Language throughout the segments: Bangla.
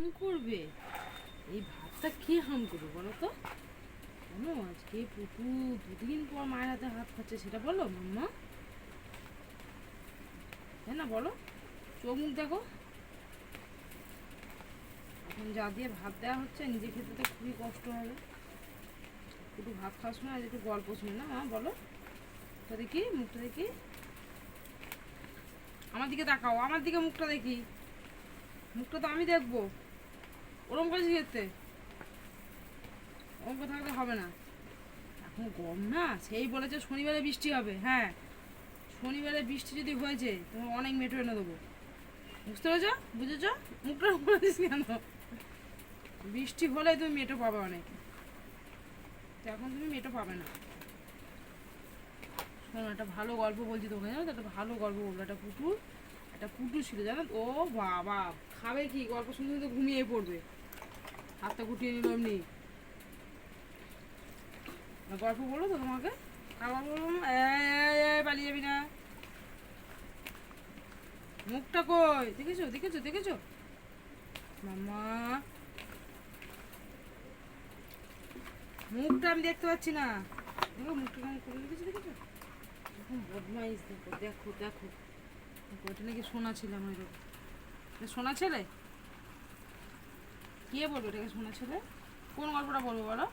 হাম করবে? এই ভাতটা খেয়ে হাম করবে বলো তো? কেন আজকে পুটু দুদিন পর মায়ের হাতে হাত খাচ্ছে সেটা বলো, মাম্মা। তাই না বলো? চোখ মুখ দেখো। এখন যা দিয়ে ভাত দেওয়া হচ্ছে, নিজে খেতে তো খুবই কষ্ট হবে। একটু ভাত খাওয়ার সময় একটু গল্প শুনে না মা বলো। তা দেখি, মুখটা দেখি। আমার দিকে তাকাও, আমার দিকে মুখটা দেখি। মুখটা তো আমি দেখব। ওরম করে খেতে ওরম থাকলে হবে না। এখন গরম না? সেই বলেছে শনিবারে বৃষ্টি হবে হ্যাঁ। শনিবারে বৃষ্টি যদি হয়েছে তোমার অনেক মেট্রো এনে দেবো। বুঝতে পেরেছ? বুঝেছ? মুখটা বলেছিস কেন? বৃষ্টি হলে তুমি মেটো পাবে অনেক। এখন তুমি মেটো পাবে না। শোনো, একটা ভালো গল্প বলছি তোকে জানো একটা ভালো গল্প বলব, একটা পুকুর একটা পুটু ছিল জানো তো? ও বাবা খাবে কি? গল্প শুনতে শুনতে ঘুমিয়ে পড়বে। হাতটা গুটিয়ে নিল এমনি। গল্প বলো তো তোমাকে। এই, এই, পালিয়ে যাবি না। মুখটা কই? দেখেছ? দেখেছ? দেখেছ? মামা মুখটা আমি দেখতে পাচ্ছি না। দেখো মুখটা কেমন করে দেখেছ? দেখেছ বদমাইশ দেখো দেখো দেখো। ওটা নাকি সোনা ছিল আমার সোনা ছেলে? কে বলব এটাকে সোনা ছেলে? কোন গল্পটা বলব বলো?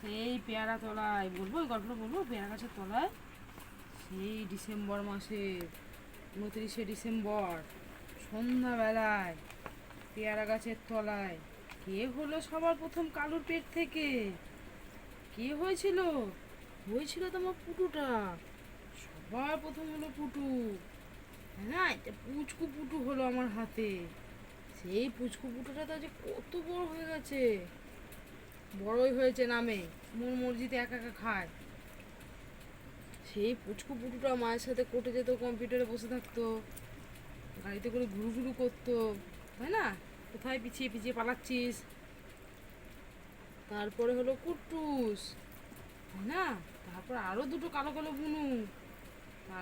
সেই পেয়ারা তলায়, বলব ওই গল্পটা বলব, পেয়ারা গাছের তলায়। সেই ডিসেম্বর মাসে, উনত্রিশে ডিসেম্বর, সন্ধ্যাবেলায়, পেয়ারা গাছের তলায়। কে হলো সবার প্রথম কালুর পেট থেকে? কে হয়েছিল? হয়েছিল তোমার পুটুটা। সবার প্রথম হলো পুটু। না এটা পুচকু পুটু হলো আমার হাতে। সেই পুচকু পুটুটা তো আজ কত বড় হয়ে গেছে। বড়ই হয়েছে নামে, মোর মসজিদে একা একা খায়। সেই পুচকু পুটুটা মায়ের সাথে কোর্টে যেত, কম্পিউটারে বসে থাকতো, গাড়িতে করে ঘুরু ঘুরু করতো, তাই না? কোথায় পিছিয়ে পিছিয়ে পালাচ্ছিস? তারপরে হলো কুট্টুস, তাই না? তারপর আরও দুটো কালো কালো বুনু।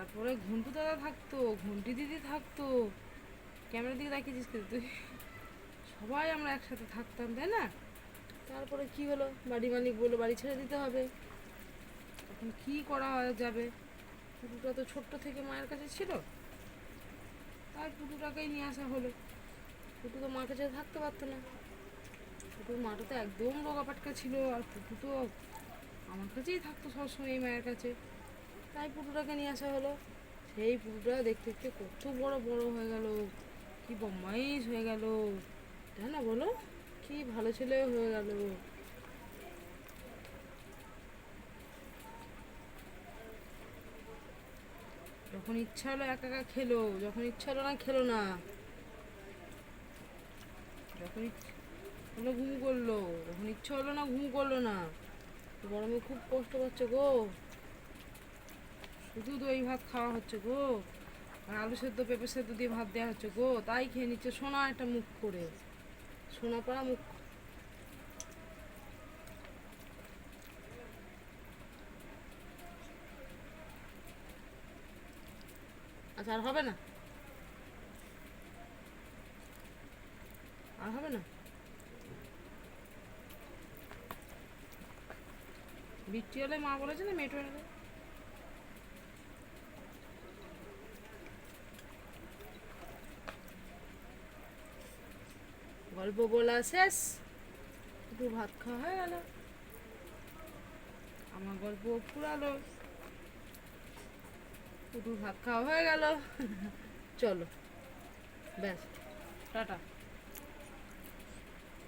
তারপরে ঘন্টু দাদা থাকতো, ঘন্টি দিদি থাকতো। ক্যামেরার দিকে দেখিয়েছিস কিন্তু তুই? সবাই আমরা একসাথে থাকতাম, তাই না? তারপরে কি হলো? বাড়ি মালিক বলল, বাড়ি ছেড়ে দিতে হবে। এখন কি করা যাবে? পুটুটা তো ছোট্ট থেকে মায়ের কাছে ছিল। তাই পুটুটাকেই নিয়ে আসা হলো। পুটু তো মার কাছে থাকতে পারতো না। পুটুর মাটা তো একদম রোগা পাটকা ছিল, আর পুটু তো আমার কাছেই থাকতো সবসময় এই মায়ের কাছে। তাই পুটুটাকে নিয়ে আসা হলো। সেই পুটুটা দেখতে দেখতে কত বড় বড় হয়ে গেল। কি বম্মাইশ হয়ে গেল। তাই না বলো? কি ভালো ছেলে হয়ে গেল। যখন ইচ্ছা হলো একা একা খেলো, যখন ইচ্ছা হলো না খেলো না। যখন ইচ্ছা হলো ঘুম করল, যখন ইচ্ছা হলো না ঘুম করল না। গরমে খুব কষ্ট পাচ্ছে গো। শুধু দই ভাত খাওয়া হচ্ছে গো। আর আলু সেদ্ধ, পেঁপে সেদ্ধ দিয়ে ভাত দেওয়া হচ্ছে গো। তাই খেয়ে নিচ্ছে সোনা একটা মুখ করে। সোনা পাড়া মুখ। আচ্ছা আর হবে না? আর হবে না? বৃষ্টি হলে মা বলেছে না মেট্রো এনে গল্প বলা শেষ। একটু ভাত খাওয়া হয়ে গেল। আমার গল্প পুরালো। একটু ভাত খাওয়া হয়ে গেল। চলো। ব্যাস। টাটা।